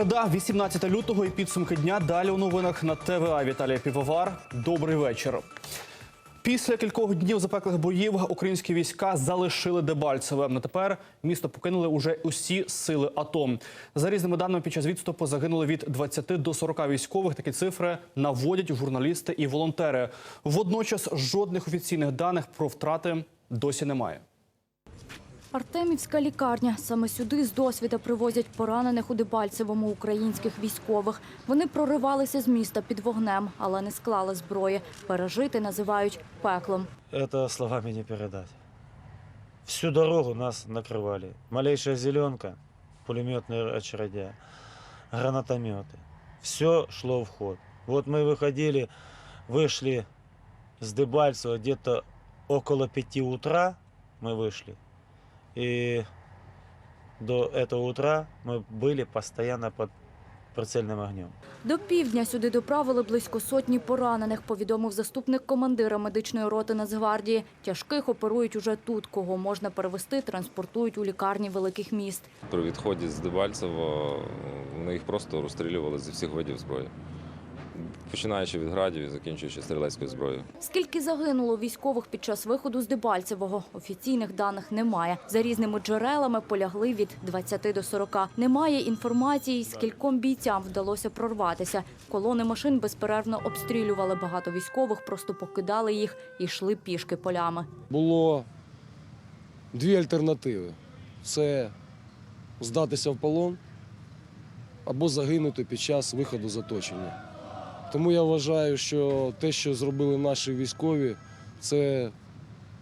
Середа, 18 лютого і підсумки дня. Далі у новинах на ТВА Віталія Півовар. Добрий вечір. Після кількох днів запеклих боїв українські війська залишили Дебальцеве. На тепер місто покинули уже усі сили АТО. За різними даними, під час відступу загинули від 20 до 40 військових. Такі цифри наводять журналісти і волонтери. Водночас жодних офіційних даних про втрати досі немає. Артемівська лікарня. Саме сюди з досвіда привозять поранених у Дебальцевому українських військових. Вони проривалися з міста під вогнем, але не склали зброї. Пережити називають пеклом. Это словами не передать. Всю дорогу нас накрывали. Малейшая зеленка, пулеметные очередя, гранатометы. Все шло в ход. Вот мы выходили, вышли с Дебальцева где-то около пяти утра мы вышли. И до этого утра мы были постоянно под прицельным огнем. До півдня сюди доправили близько сотні поранених, повідомив заступник командира медичної роти Нацгвардії. Тяжких оперують уже тут. Кого можна перевести, транспортують у лікарні великих міст. При відході з Дебальцево вони їх просто розстрілювали зі всіх видів зброї. Починаючи від градів і закінчуючи стрілецькою зброєю. Скільки загинуло військових під час виходу з Дебальцевого? Офіційних даних немає. За різними джерелами полягли від 20 до 40. Немає інформації, скільком бійцям вдалося прорватися. Колони машин безперервно обстрілювали. Багато військових просто покидали їх і йшли пішки полями. було дві альтернативи: це здатися в полон або загинути під час виходу з оточення. Тому я вважаю, що те, що зробили наші військові, це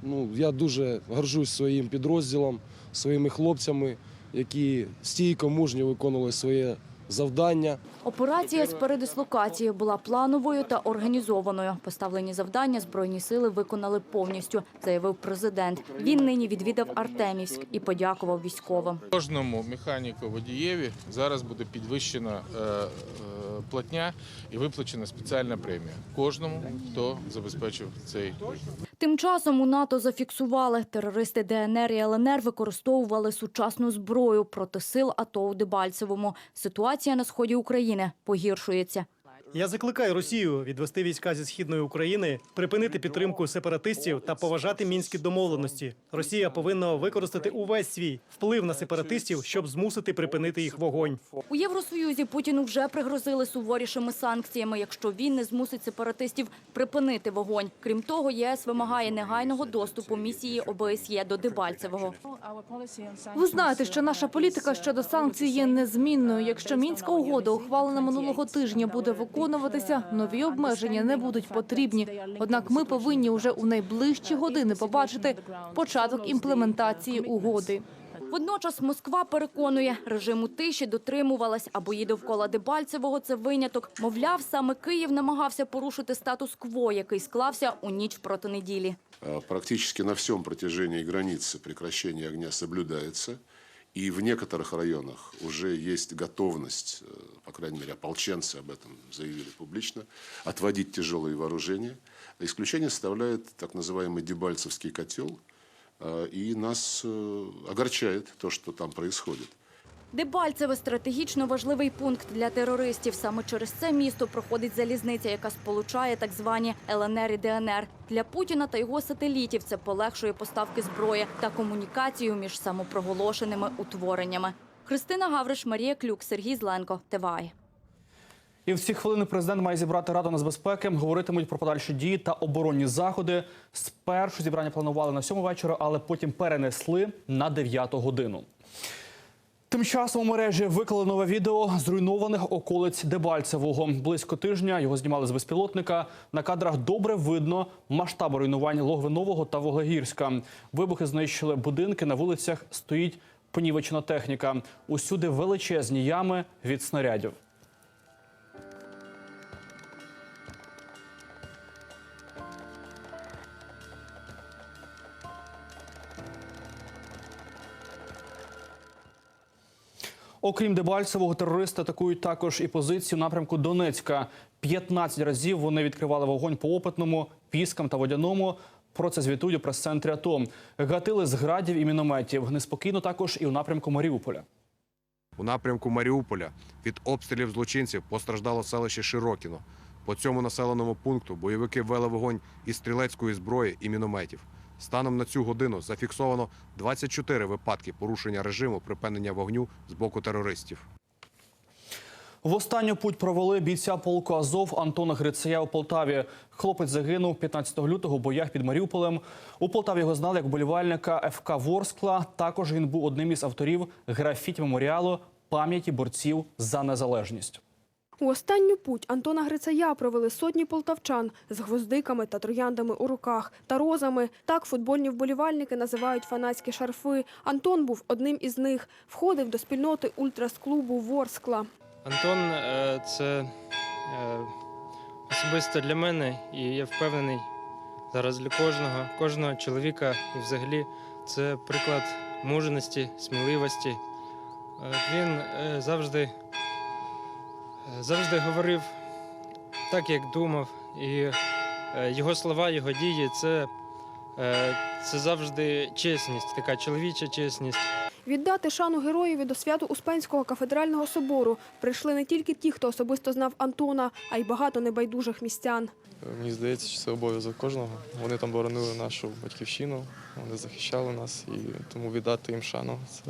ну, я дуже горжусь своїм підрозділом, своїми хлопцями, які стійко мужньо виконували своє завдання. Операція з передислокації була плановою та організованою. Поставлені завдання збройні сили виконали повністю, заявив президент. Він нині відвідав Артемівськ і подякував військовим. Кожному механіку водієві зараз буде підвищена е, е, платня і виплачена спеціальна премія. Кожному, хто забезпечив цей Тим часом у НАТО зафіксували, терористи ДНР і ЛНР використовували сучасну зброю проти сил АТО у Дебальцевому. Ситуація на сході України погіршується. Я закликаю Росію відвести війська зі східної України, припинити підтримку сепаратистів та поважати мінські домовленості. Росія повинна використати увесь свій вплив на сепаратистів, щоб змусити припинити їх вогонь. У Євросоюзі Путіну вже пригрозили суворішими санкціями, якщо він не змусить сепаратистів припинити вогонь. Крім того, ЄС вимагає негайного доступу місії ОБСЄ до Дебальцевого. Ви знаєте, що наша політика щодо санкцій є незмінною. Якщо мінська угода, ухвалена минулого тижня, буде виконуватися, нові обмеження не будуть потрібні. Однак ми повинні уже у найближчі години побачити початок імплементації угоди. Водночас Москва переконує, режиму тиші дотримувалась, а бої довкола Дебальцевого – це виняток. Мовляв, саме Київ намагався порушити статус-кво, який склався у ніч проти неділі. А, Практически на всем протяжении границы прекращение огня соблюдается. И в некоторых районах уже есть готовность, э, по крайней мере, ополченцы об этом заявили публично, отводить тяжелые вооружения. Исключение составляет так называемый Дебальцевский котел. А, И нас э, огорчает то, что там происходит. Дебальцеве – стратегічно важливий пункт для терористів. Саме через це місто проходить залізниця, яка сполучає так звані ЛНР і ДНР. Для Путіна та його сателітів це полегшує поставки зброї та комунікацію між самопроголошеними утвореннями. Христина Гавриш, Марія Клюк, Сергій Зленко, ТВАЙ. І в ці хвилини президент має зібрати раду нацбезпеки. Говоритимуть про подальші дії та оборонні заходи. Спершу зібрання планували на сьому вечора, але потім перенесли на 9 годину. Тим часом у мережі виклали нове відео зруйнованих околиць Дебальцевого. Близько тижня його знімали з безпілотника. На кадрах добре видно масштаб руйнувань Логвинового та Вуглегірська. Вибухи знищили будинки. На вулицях стоїть понівечна техніка. Усюди величезні ями від снарядів. Окрім Дебальцевого, терористи атакують також і позицію напрямку Донецька. 15 разів вони відкривали вогонь по опитному, піскам та водяному. Про це звітують у прес-центрі АТО. Гатили з градів і мінометів. Неспокійно також і у напрямку Маріуполя. У напрямку Маріуполя від обстрілів злочинців постраждало селище Широкіно. По цьому населеному пункту бойовики вели вогонь із стрілецької зброї і мінометів. Станом на цю годину зафіксовано 24 випадки порушення режиму припинення вогню з боку терористів. В останню путь провели бійця полку Азов Антона Грицея у Полтаві. Хлопець загинув 15 лютого у боях під Маріуполем. У Полтаві його знали як болівальника ФК Ворскла. Також він був одним із авторів графіті меморіалу пам'яті борців за незалежність. У останню путь Антона Грицая провели сотні полтавчан з гвоздиками та трояндами у руках та розами. Так футбольні вболівальники називають фанатські шарфи. Антон був одним із них. Входив до спільноти ультрас-клубу Ворскла. Антон е, це е, особисто для мене, і я впевнений зараз для кожного, кожного чоловіка і взагалі це приклад мужності, сміливості. Е, Він завжди, завжди говорив так, як думав, і е, його слова, його дії це, е, це завжди чесність, така чоловіча чесність. Віддати шану героєві до святу Успенського кафедрального собору прийшли не тільки ті, хто особисто знав Антона, а й багато небайдужих містян. Мені здається, що це обов'язок кожного. Вони там боронили нашу батьківщину, вони захищали нас, і тому віддати їм шану це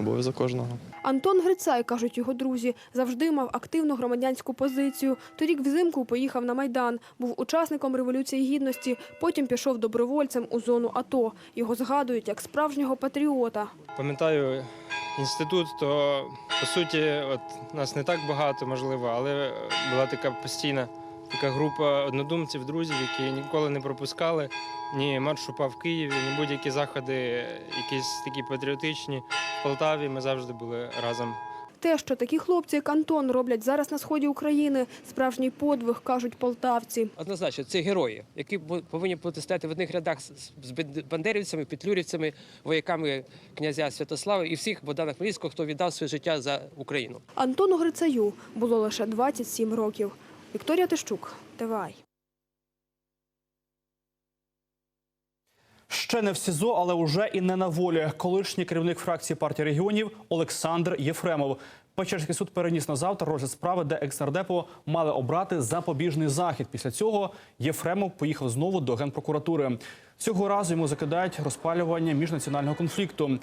обов'язок кожного. Антон Грицай, кажуть його друзі, завжди мав активну громадянську позицію. Торік взимку поїхав на Майдан, був учасником Революції Гідності, потім пішов добровольцем у зону АТО. Його згадують як справжнього патріота. Пам'ятаю інститут, то по суті, от нас не так багато, можливо, але була така постійна така група однодумців, друзів, які ніколи не пропускали ні марш упав в Києві, ні будь-які заходи, якісь такі патріотичні. В Полтаві ми завжди були разом. Те, що такі хлопці, як Антон, роблять зараз на сході України, справжній подвиг, кажуть полтавці. Однозначно, це герої, які повинні бути стояти в одних рядах з- бандерівцями, петлюрівцями, вояками князя Святослава і всіх Богдана Хмельницького, хто віддав своє життя за Україну. Антону Грицаю було лише 27 років. Вікторія Тищук, ТВАЙ. Ще не в СІЗО, але уже і не на волі. Колишній керівник фракції партії регіонів Олександр Єфремов. Печерський суд переніс на завтра розгляд справи, де екстрадепо мали обрати запобіжний захід. Після цього Єфремов поїхав знову до генпрокуратури. Цього разу йому закидають розпалювання міжнаціонального конфлікту.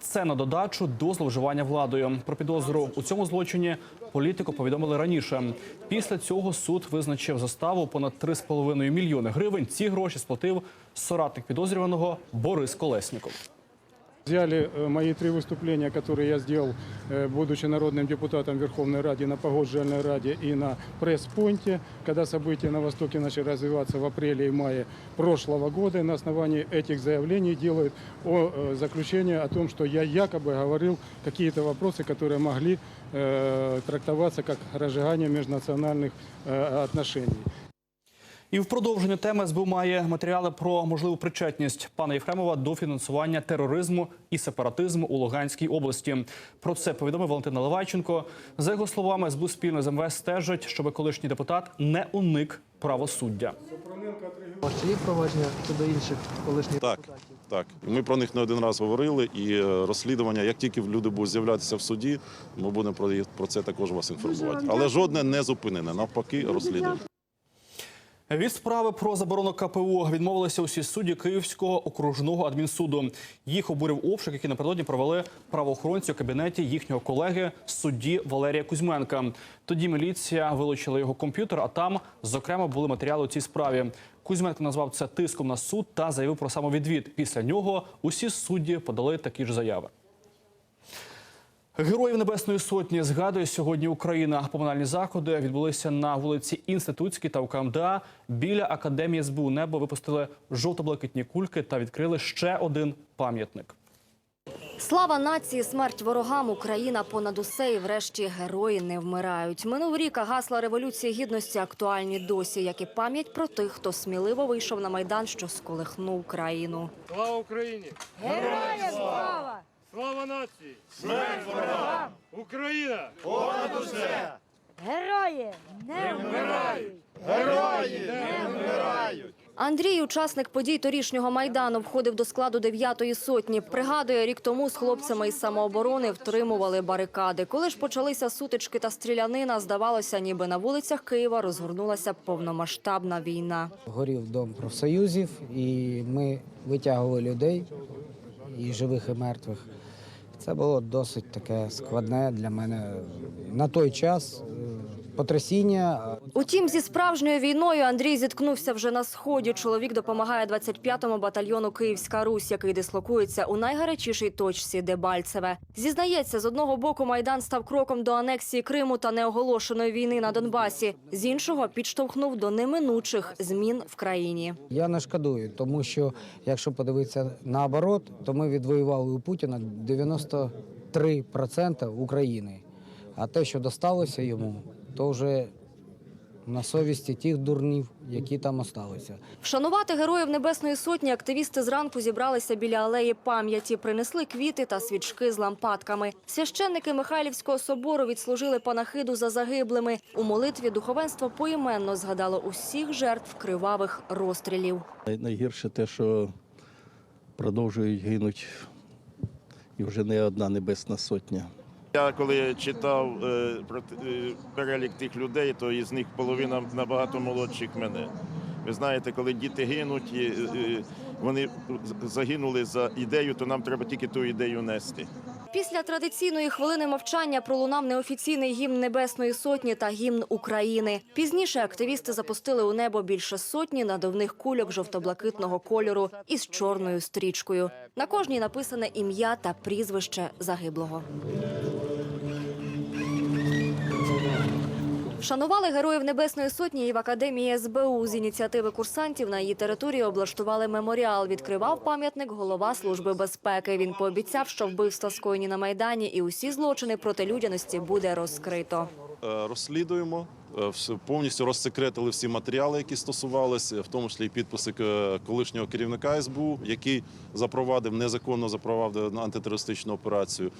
Це на додачу до зловживання владою. Про підозру у цьому злочині політику повідомили раніше. Після цього суд визначив заставу понад 3,5 мільйони гривень. Ці гроші сплатив соратник підозрюваного Борис Колесніков. Взяли э, мои три выступления, которые я сделал, э, будучи народным депутатом Верховной Ради, на Погоджальной Раде и на пресс-пойнте, когда события на Востоке начали развиваться в апреле и мае прошлого года. И на основании этих заявлений делают о, э, заключение о том, что я якобы говорил какие-то вопросы, которые могли э, трактоваться как разжигание межнациональных э, отношений. І в продовження теми СБУ має матеріали про можливу причетність пана Єфремова до фінансування тероризму і сепаратизму у Луганській області. Про це повідомив Валентин Наливайченко. За його словами, СБУ спільно з МВС стежать, щоб колишній депутат не уник правосуддя. Є провадження щодо інших колишніх Так, так. Ми про них не один раз говорили, і е, розслідування, як тільки люди будуть з'являтися в суді, ми будемо про, це також вас інформувати. Але жодне не зупинене, навпаки, розслідуємо. Від справи про заборону КПУ відмовилися усі судді Київського окружного адмінсуду. Їх обурив обшук, який напередодні провели правоохоронці у кабінеті їхнього колеги судді Валерія Кузьменка. Тоді міліція вилучила його комп'ютер, а там, зокрема, були матеріали у цій справі. Кузьменко назвав це тиском на суд та заявив про самовідвід. Після нього усі судді подали такі ж заяви. Героїв Небесної Сотні згадує сьогодні Україна. Поминальні заходи відбулися на вулиці Інститутській та у КМДА. Біля академії СБУ небо випустили жовто-блакитні кульки та відкрили ще один пам'ятник. Слава нації, смерть ворогам, Україна понад усе і врешті герої не вмирають. Минув рік, а гасла Революції Гідності актуальні досі, як і пам'ять про тих, хто сміливо вийшов на Майдан, що сколихнув країну. Слава Україні! Героям слава! Слава нації! Смерть ворогам! Україна! Понад усе! Герої не вмирають! Герої не вмирають! Андрій, учасник подій торішнього майдану, входив до складу 9-ї сотні. Пригадує, рік тому з хлопцями із самооборони втримували барикади. Коли ж почалися сутички та стрілянина, здавалося, ніби на вулицях Києва розгорнулася повномасштабна війна. Горів дом профсоюзів, і ми витягували людей, і живих, і мертвих. Це було досить таке складне для мене на той час е, потрясіння. Утім, зі справжньою війною Андрій зіткнувся вже на сході. Чоловік допомагає 25-му батальйону Київська Русь, який дислокується у найгарячішій точці Дебальцеве. Зізнається, з одного боку майдан став кроком до анексії Криму та неоголошеної війни на Донбасі. З іншого підштовхнув до неминучих змін в країні. Я не шкодую, тому що якщо подивитися наоборот, то ми відвоювали у Путіна 93% України. А те, що досталося йому, то вже на совісті тих дурнів, які там осталися. Вшанувати героїв Небесної Сотні активісти зранку зібралися біля алеї пам'яті, принесли квіти та свічки з лампадками. Священники Михайлівського собору відслужили панахиду за загиблими. У молитві духовенство поіменно згадало усіх жертв кривавих розстрілів. Найгірше те, що продовжують гинуть і вже не одна небесна сотня. Я коли читав е, про е, перелік тих людей, то із них половина набагато молодших мене. Ви знаєте, коли діти гинуть, і, е, вони загинули за ідею, то нам треба тільки ту ідею нести. Після традиційної хвилини мовчання пролунав неофіційний гімн Небесної Сотні та гімн України. Пізніше активісти запустили у небо більше сотні надувних кульок жовто-блакитного кольору із чорною стрічкою. На кожній написане ім'я та прізвище загиблого. Вшанували героїв Небесної Сотні і в Академії СБУ. З ініціативи курсантів на її території облаштували меморіал. Відкривав пам'ятник голова Служби безпеки. Він пообіцяв, що вбивства скоєні на Майдані і усі злочини проти людяності буде розкрито. Е, Розслідуємо, е, повністю розсекретили всі матеріали, які стосувалися, в тому числі підписи колишнього керівника СБУ, який запровадив незаконно запровадив антитерористичну операцію.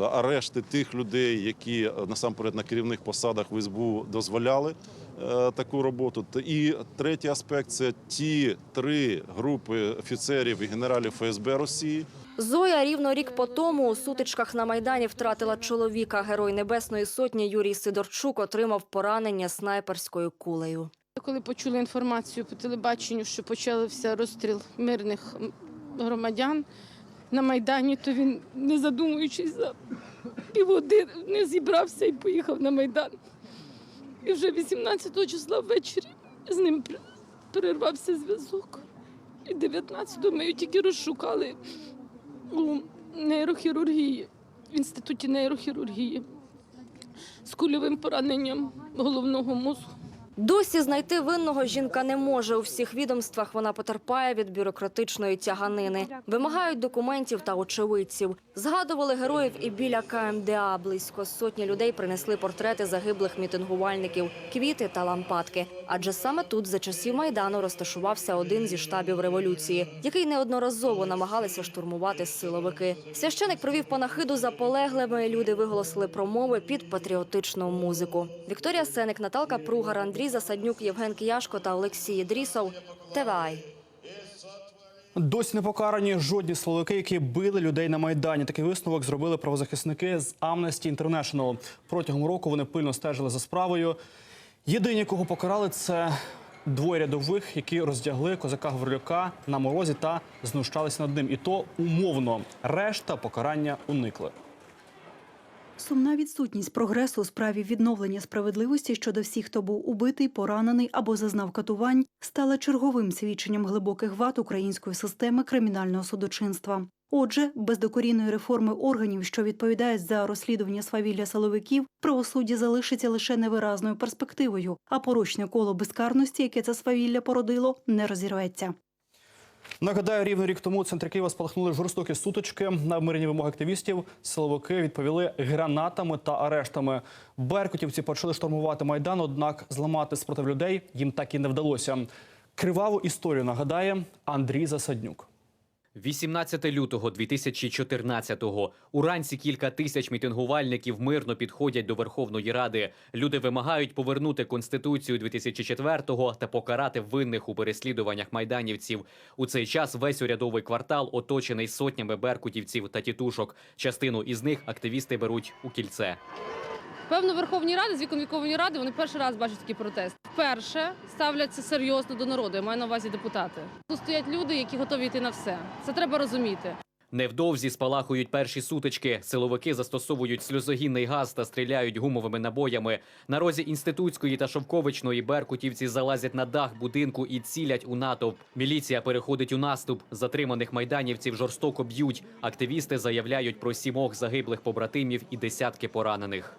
Арешти тих людей, які е, насамперед на керівних посадах в СБУ дозволяли е, таку роботу. І третій аспект це ті три групи офіцерів і генералів ФСБ Росії. Зоя рівно рік по тому у сутичках на Майдані втратила чоловіка. Герой Небесної Сотні Юрій Сидорчук отримав поранення снайперською кулею. Коли почули інформацію по телебаченню, що почався розстріл мирних громадян на Майдані, то він, не задумуючись за півгодини, не зібрався і поїхав на Майдан. І вже 18 числа ввечері з ним перервався зв'язок. І 19-го ми його тільки розшукали у нейрохірургії, в інституті нейрохірургії з кульовим пораненням головного мозку. Досі знайти винного жінка не може. У всіх відомствах вона потерпає від бюрократичної тяганини. Вимагають документів та очевидців. Згадували героїв і біля КМДА. Близько сотні людей принесли портрети загиблих мітингувальників, квіти та лампадки. Адже саме тут за часів майдану розташувався один зі штабів революції, який неодноразово намагалися штурмувати силовики. Священик провів панахиду за полеглими. Люди виголосили промови під патріотичну музику. Вікторія Сеник, Наталка Пругар, Андрій Засаднюк, Євген Кияшко та Олексій Ідрісов. ТВАЙ. Досі не покарані жодні силовики, які били людей на майдані. Такий висновок зробили правозахисники з Amnesty International. Протягом року вони пильно стежили за справою. Єдині, кого покарали, це двоє рядових, які роздягли козака Гаврилюка на морозі та знущалися над ним. І то умовно. Решта покарання уникли. Сумна відсутність прогресу у справі відновлення справедливості щодо всіх, хто був убитий, поранений або зазнав катувань, стала черговим свідченням глибоких вад української системи кримінального судочинства. Отже, без докорінної реформи органів, що відповідають за розслідування свавілля силовиків, правосуддя залишиться лише невиразною перспективою, а порочне коло безкарності, яке це свавілля породило, не розірветься. Нагадаю, рівно рік тому у центрі Києва спалахнули жорстокі сутички. На мирні вимоги активістів силовики відповіли гранатами та арештами. Беркутівці почали штурмувати майдан, однак зламати спротив людей їм так і не вдалося. Криваву історію нагадає Андрій Засаднюк. 18 лютого 2014-го. Уранці кілька тисяч мітингувальників мирно підходять до Верховної Ради. Люди вимагають повернути конституцію 2004-го та покарати винних у переслідуваннях майданівців. У цей час весь урядовий квартал оточений сотнями беркутівців та тітушок. Частину із них активісти беруть у кільце. Певно, Верховній Раді, з вікон вікової ради, вони перший раз бачать такий протест. Вперше ставляться серйозно до народу. Я маю на увазі депутати. Тут стоять люди, які готові йти на все. Це треба розуміти. Невдовзі спалахують перші сутички. Силовики застосовують сльозогінний газ та стріляють гумовими набоями. На розі інститутської та шовковичної беркутівці залазять на дах будинку і цілять у натовп. Міліція переходить у наступ. Затриманих майданівців жорстоко б'ють. Активісти заявляють про сімох загиблих побратимів і десятки поранених.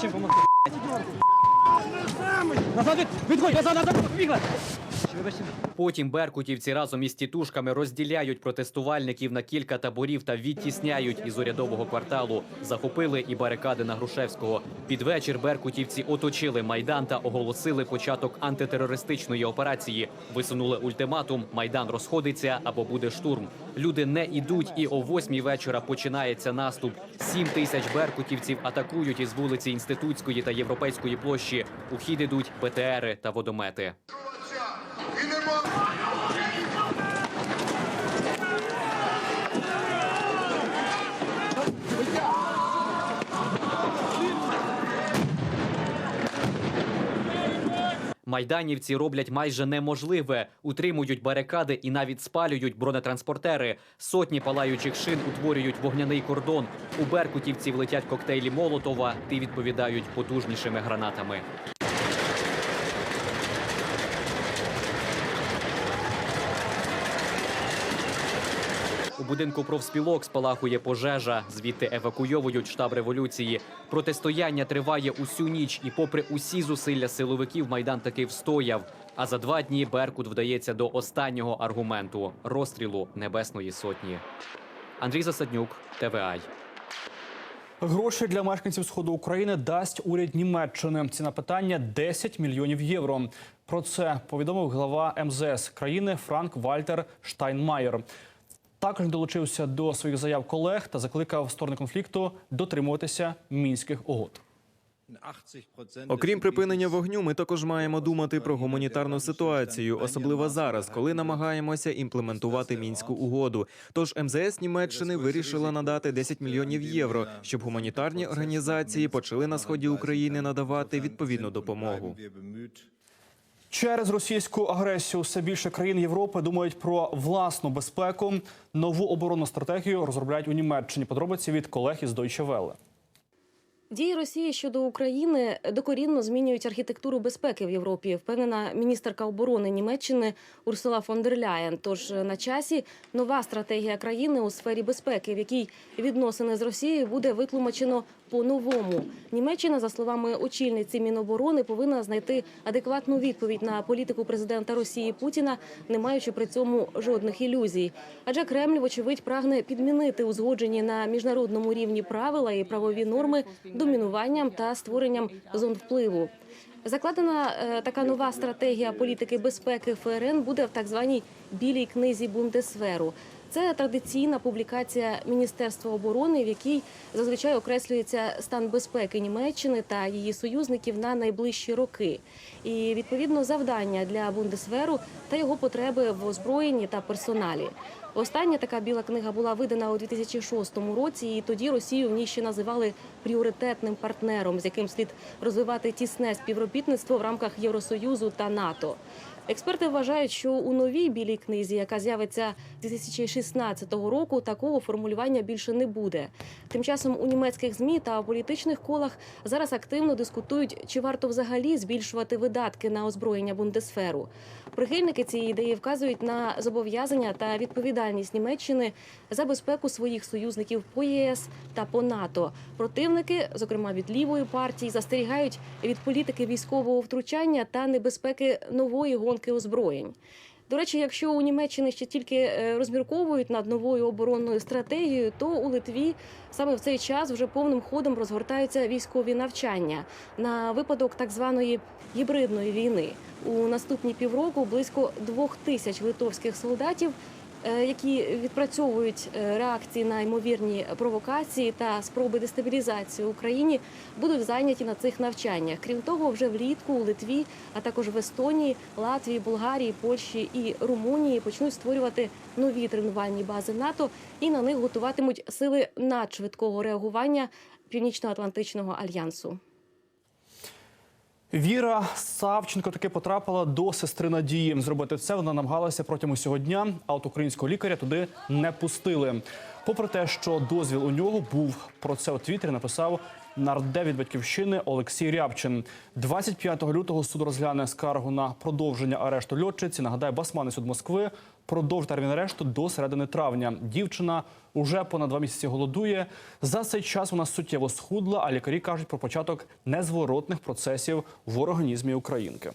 Чим помогти? Назад, відходь, назад, назад, бігла! Потім беркутівці разом із тітушками розділяють протестувальників на кілька таборів та відтісняють із урядового кварталу. Захопили і барикади на Грушевського. Під вечір беркутівці оточили майдан та оголосили початок антитерористичної операції. Висунули ультиматум: майдан розходиться або буде штурм. Люди не ідуть, і о восьмій вечора починається наступ. Сім тисяч беркутівців атакують із вулиці Інститутської та Європейської площі. У хід ідуть ПТРи та водомети. Майданівці роблять майже неможливе, утримують барикади і навіть спалюють бронетранспортери. Сотні палаючих шин утворюють вогняний кордон. У беркутівців летять коктейлі Молотова, Ти відповідають потужнішими гранатами. Будинку профспілок спалахує пожежа. Звідти евакуйовують штаб революції. Протистояння триває усю ніч, і, попри усі зусилля силовиків, майдан таки встояв. А за два дні Беркут вдається до останнього аргументу розстрілу Небесної Сотні. Андрій Засаднюк, ТВАЙ. Гроші для мешканців сходу України дасть уряд Німеччини. Ціна питання 10 мільйонів євро. Про це повідомив глава МЗС країни Франк Вальтер Штайнмаєр. Також долучився до своїх заяв колег та закликав сторони конфлікту дотримуватися мінських угод. Окрім припинення вогню, ми також маємо думати про гуманітарну ситуацію, особливо зараз, коли намагаємося імплементувати мінську угоду. Тож МЗС Німеччини вирішила надати 10 мільйонів євро, щоб гуманітарні організації почали на сході України надавати відповідну допомогу. Через російську агресію все більше країн Європи думають про власну безпеку. Нову оборонну стратегію розробляють у Німеччині. Подробиці від колег із Deutsche Welle. Дії Росії щодо України докорінно змінюють архітектуру безпеки в Європі, впевнена міністерка оборони Німеччини Урсула фон дер Ляєн. Тож на часі нова стратегія країни у сфері безпеки, в якій відносини з Росією буде витлумачено по-новому. Німеччина, за словами очільниці Міноборони, повинна знайти адекватну відповідь на політику президента Росії Путіна, не маючи при цьому жодних ілюзій. Адже Кремль, вочевидь, прагне підмінити узгоджені на міжнародному рівні правила і правові норми домінуванням та створенням зон впливу. Закладена е, така нова стратегія політики безпеки ФРН буде в так званій білій книзі Бундесверу. Це традиційна публікація Міністерства оборони, в якій зазвичай окреслюється стан безпеки Німеччини та її союзників на найближчі роки. І відповідно завдання для Бундесверу та його потреби в озброєнні та персоналі. Остання така біла книга була видана у 2006 році, і тоді Росію в ній ще називали пріоритетним партнером, з яким слід розвивати тісне співробітництво в рамках Євросоюзу та НАТО. Експерти вважають, що у новій білій книзі, яка з'явиться 2016 року, такого формулювання більше не буде. Тим часом у німецьких змі та політичних колах зараз активно дискутують, чи варто взагалі збільшувати видатки на озброєння бундесферу. Прихильники цієї ідеї вказують на зобов'язання та відповідальність Німеччини за безпеку своїх союзників по ЄС та по НАТО. Противники, зокрема від лівої партії, застерігають від політики військового втручання та небезпеки нової гонки озброєнь. До речі, якщо у Німеччині ще тільки е, розмірковують над новою оборонною стратегією, то у Литві саме в цей час вже повним ходом розгортаються військові навчання на випадок так званої гібридної війни. У наступні півроку близько двох тисяч литовських солдатів. Е, Які відпрацьовують е, реакції на ймовірні провокації та спроби дестабілізації в Україні, будуть зайняті на цих навчаннях. Крім того, вже влітку у Литві, а також в Естонії, Латвії, Болгарії, Польщі і Румунії почнуть створювати нові тренувальні бази НАТО і на них готуватимуть сили надшвидкого реагування Північно-Атлантичного альянсу. Віра Савченко таки потрапила до сестри Надії. Зробити це вона намагалася протягом усього дня, а от українського лікаря туди не пустили. Попри те, що дозвіл у нього був про це у Твіттері написав нардеп від батьківщини Олексій Рябчин. 25 лютого суд розгляне скаргу на продовження арешту льотчиці. Нагадаю, Басманний суд Москви продовжив термін арешту до середини травня. Дівчина уже понад два місяці голодує. За цей час вона суттєво схудла, а лікарі кажуть про початок незворотних процесів в організмі українки.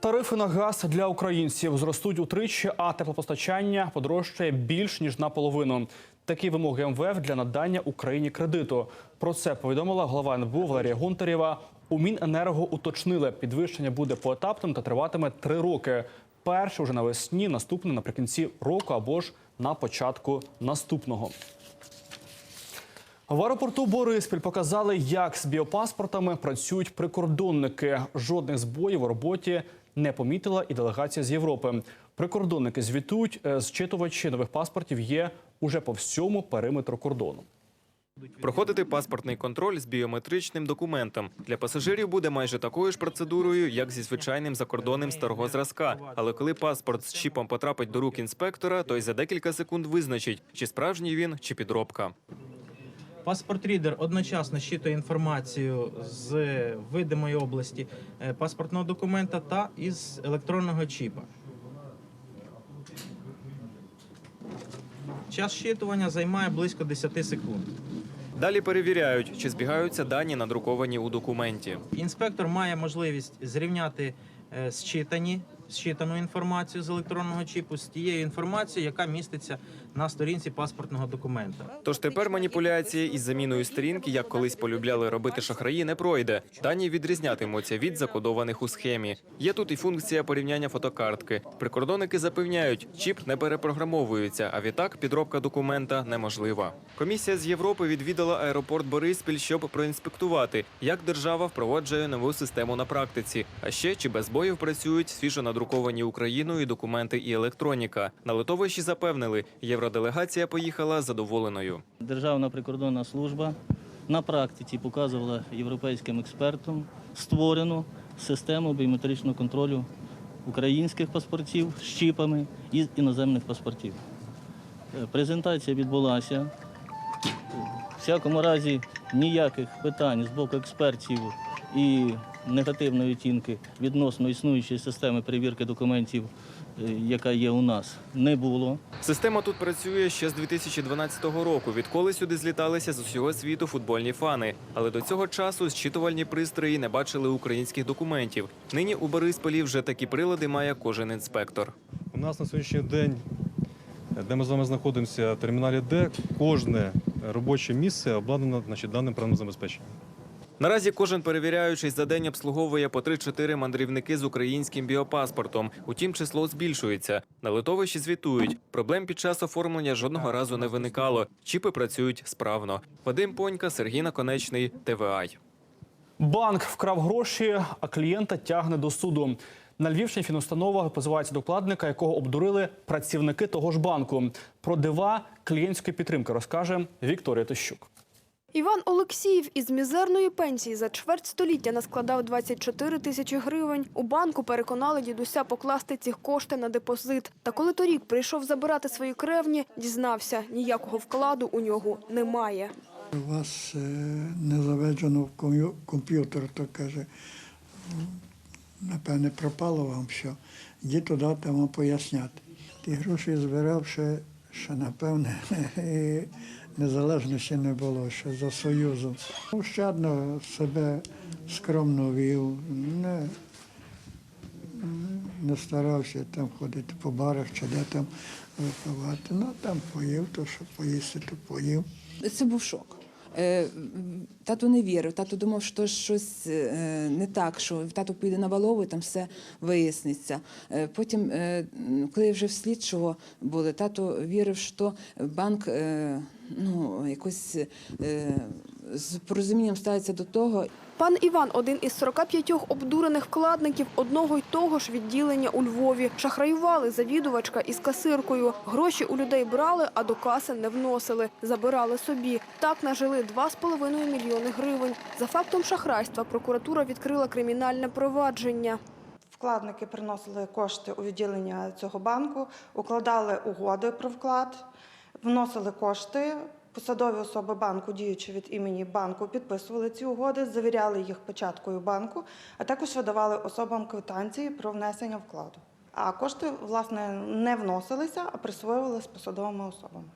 Тарифи на газ для українців зростуть утричі, а теплопостачання подорожчає більш ніж наполовину. Такі вимоги МВФ для надання Україні кредиту. Про це повідомила голова НБУ Валерія Гонтарєва. У Міненерго уточнили, підвищення буде поетапним та триватиме три роки. Перше вже навесні, наступне наприкінці року або ж на початку наступного. В аеропорту Бориспіль показали, як з біопаспортами працюють прикордонники. Жодних збоїв у роботі не помітила і делегація з Європи. Прикордонники звітують, е, зчитувачі нових паспортів є уже по всьому периметру кордону. Проходити паспортний контроль з біометричним документом для пасажирів буде майже такою ж процедурою, як зі звичайним закордонним старого зразка. Але коли паспорт з чіпом потрапить до рук інспектора, той за декілька секунд визначить, чи справжній він, чи підробка. Паспорт-рідер одночасно щитує інформацію з видимої області е, паспортного документа та із електронного чіпа. Час щитування займає близько 10 секунд. Далі перевіряють, чи збігаються дані, надруковані у документі. Інспектор має можливість зрівняти е, зчитані, зчитану інформацію з електронного чіпу з тією інформацією, яка міститься на сторінці паспортного документа. Тож тепер маніпуляція із заміною сторінки, як колись полюбляли робити шахраї, не пройде. Дані відрізнятимуться від закодованих у схемі. Є тут і функція порівняння фотокартки. Прикордонники запевняють, чіп не перепрограмовується, а відтак підробка документа неможлива. Комісія з Європи відвідала аеропорт Бориспіль, щоб проінспектувати, як держава впроваджує нову систему на практиці. А ще чи без боїв працюють свіжо надруковані Україною документи і електроніка. На литовищі запевнили, євроделегація поїхала задоволеною. Державна прикордонна служба на практиці показувала європейським експертам створену систему біометричного контролю українських паспортів з чіпами і іноземних паспортів. Е, Презентація відбулася. В всякому разі ніяких питань з боку експертів і негативної оцінки відносно існуючої системи перевірки документів, яка є у нас, не було. Система тут працює ще з 2012 року, відколи сюди зліталися з усього світу футбольні фани. Але до цього часу зчитувальні пристрої не бачили українських документів. Нині у Борисполі вже такі прилади має кожен інспектор. У нас на сьогоднішній день, де ми з вами знаходимося, в терміналі Д, кожне робоче місце обладнано значить, даним програмним забезпеченням. Наразі кожен перевіряючий за день обслуговує по 3-4 мандрівники з українським біопаспортом. Утім, число збільшується. На литовищі звітують. Проблем під час оформлення жодного разу не виникало. Чіпи працюють справно. Вадим Понька, Сергій Наконечний, ТВАЙ. Банк вкрав гроші, а клієнта тягне до суду. На Львівщині фінустанова позивається докладника, якого обдурили працівники того ж банку. Про дива клієнтської підтримки розкаже Вікторія Тищук. Іван Олексіїв із мізерної пенсії за чверть століття наскладав 24 тисячі гривень. У банку переконали дідуся покласти ці кошти на депозит. Та коли торік прийшов забирати свої кревні, дізнався, ніякого вкладу у нього немає. У вас е, не заведено в комп'ютер, то каже, напевне, пропало вам що. Йди туди, там вам пояснять. Ті гроші збирав ще, ще напевне, незалежності не було, ще за Союзом. Ощадно себе скромно вів, не, не старався там ходити по барах чи де там випивати. Ну, там поїв, то що поїсти, то поїв. Це був шок. Е, Тато не вірив. Тато думав, що щось е, не так, що тато піде на балову і там все виясниться. Е, Потім, коли вже в слідчого були, тато вірив, що банк ну, якось е, з порозумінням ставиться до того. Пан Іван один із 45 обдурених вкладників одного й того ж відділення у Львові. Шахраювали завідувачка із касиркою. Гроші у людей брали, а до каси не вносили. Забирали собі. Так нажили 2,5 мільйони гривень. За фактом шахрайства прокуратура відкрила кримінальне провадження. Вкладники приносили кошти у відділення цього банку, укладали угоди про вклад, вносили кошти. Посадові особи банку, діючи від імені банку, підписували ці угоди, завіряли їх печаткою банку, а також видавали особам квитанції про внесення вкладу. А кошти, власне, не вносилися, а присвоювалися посадовими особами.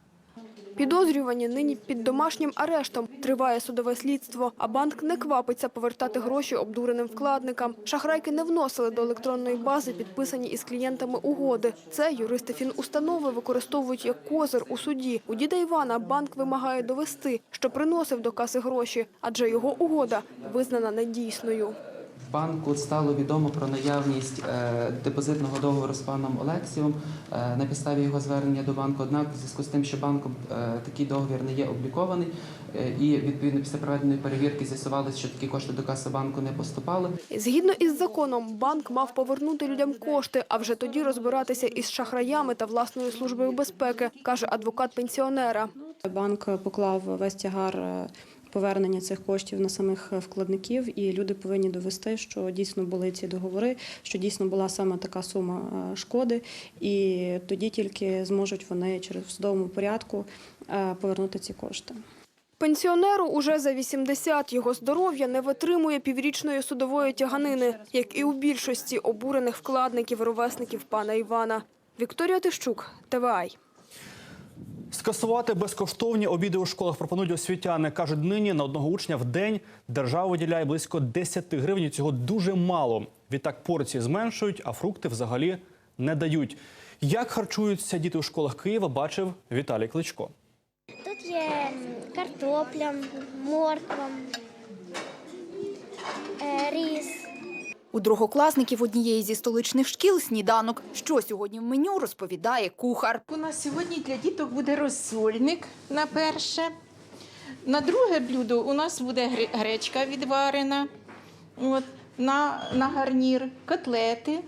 Підозрювані нині під домашнім арештом. Триває судове слідство, а банк не квапиться повертати гроші обдуреним вкладникам. Шахрайки не вносили до електронної бази підписані із клієнтами угоди. Це юристи фінустанови використовують як козир у суді. У діда Івана банк вимагає довести, що приносив до каси гроші, адже його угода визнана недійсною. Банку стало відомо про наявність е, депозитного договору з паном Олексієм е, на підставі його звернення до банку. Однак, в зв'язку з тим, що банком е, такий договір не є облікований, е, і відповідно після проведеної перевірки з'ясувалося, що такі кошти до каси банку не поступали. Згідно із законом, банк мав повернути людям кошти, а вже тоді розбиратися із шахраями та власною службою безпеки, каже адвокат пенсіонера. Банк поклав весь тягар повернення цих коштів на самих вкладників, і люди повинні довести, що дійсно були ці договори, що дійсно була саме така сума е, шкоди, і тоді тільки зможуть вони через судовому порядку е, повернути ці кошти. Пенсіонеру уже за 80. Його здоров'я не витримує піврічної судової тяганини, як і у більшості обурених вкладників ровесників пана Івана. Вікторія Тищук, ТВАЙ. Скасувати безкоштовні обіди у школах пропонують освітяни. Кажуть, нині на одного учня в день держава виділяє близько 10 гривень. Цього дуже мало. Відтак порції зменшують, а фрукти взагалі не дають. Як харчуються діти у школах Києва, бачив Віталій Кличко. Тут є картопля, морква, е, рис. У другокласників однієї зі столичних шкіл сніданок. Що сьогодні в меню розповідає кухар. У нас сьогодні для діток буде розсольник на перше. На друге блюдо у нас буде гре- гречка відварена. От, на, на гарнір котлети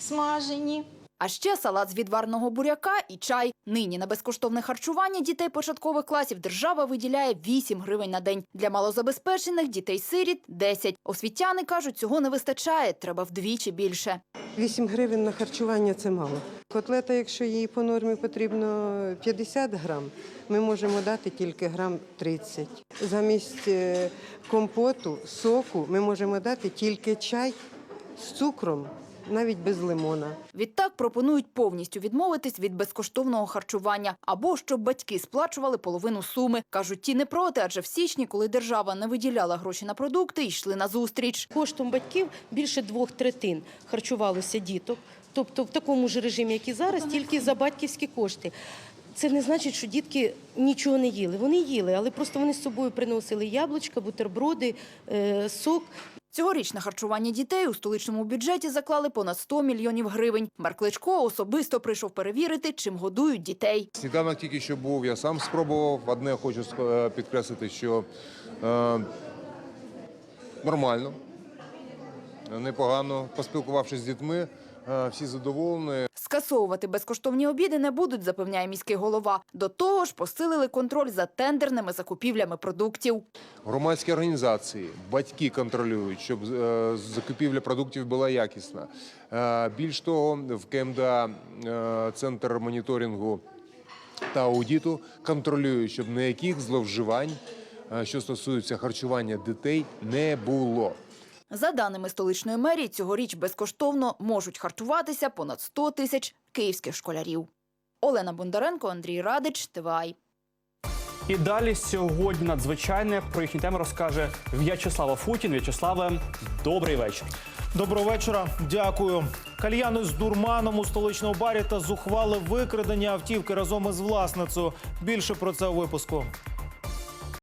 смажені. А ще салат з відварного буряка і чай. Нині на безкоштовне харчування дітей початкових класів держава виділяє 8 гривень на день. Для малозабезпечених дітей-сиріт – 10. Освітяни кажуть, цього не вистачає, треба вдвічі більше. 8 гривень на харчування це мало. Котлета, якщо їй по нормі потрібно 50 грам, ми можемо дати тільки грам 30. Замість е, компоту, соку ми можемо дати тільки чай з цукром, навіть без лимона. Відтак пропонують повністю відмовитись від безкоштовного харчування або щоб батьки сплачували половину суми. Кажуть, ті не проти, адже в січні, коли держава не виділяла гроші на продукти, йшли на зустріч. Коштом батьків більше двох третин харчувалося діток. Тобто в такому ж режимі, як і зараз, тільки за батьківські кошти. Це не значить, що дітки нічого не їли. Вони їли, але просто вони з собою приносили яблучка, бутерброди, е, сок. Цьогоріч на харчування дітей у столичному бюджеті заклали понад 100 мільйонів гривень. Марк особисто прийшов перевірити, чим годують дітей. Сніданок тільки що був, я сам спробував. Одне хочу е, підкреслити, що е, нормально, непогано. Поспілкувавшись з дітьми, е, всі задоволені. Скасовувати безкоштовні обіди не будуть, запевняє міський голова. До того ж, посилили контроль за тендерними закупівлями продуктів. Громадські організації, батьки контролюють, щоб е, закупівля продуктів була якісна. Е, Більш того, в КМДА е, центр моніторингу та аудиту контролюють, щоб ніяких зловживань, що стосується харчування дітей, не було. За даними столичної мерії, цьогоріч безкоштовно можуть харчуватися понад 100 тисяч київських школярів. Олена Бондаренко, Андрій Радич, ТВАЙ. І далі сьогодні надзвичайне про їхні теми розкаже В'ячеслава Футін. В'ячеславе, добрий вечір. Доброго вечора. Дякую. Кальяни з дурманом у столичному барі та зухвале викрадення автівки разом із власницею. Більше про це у випуску.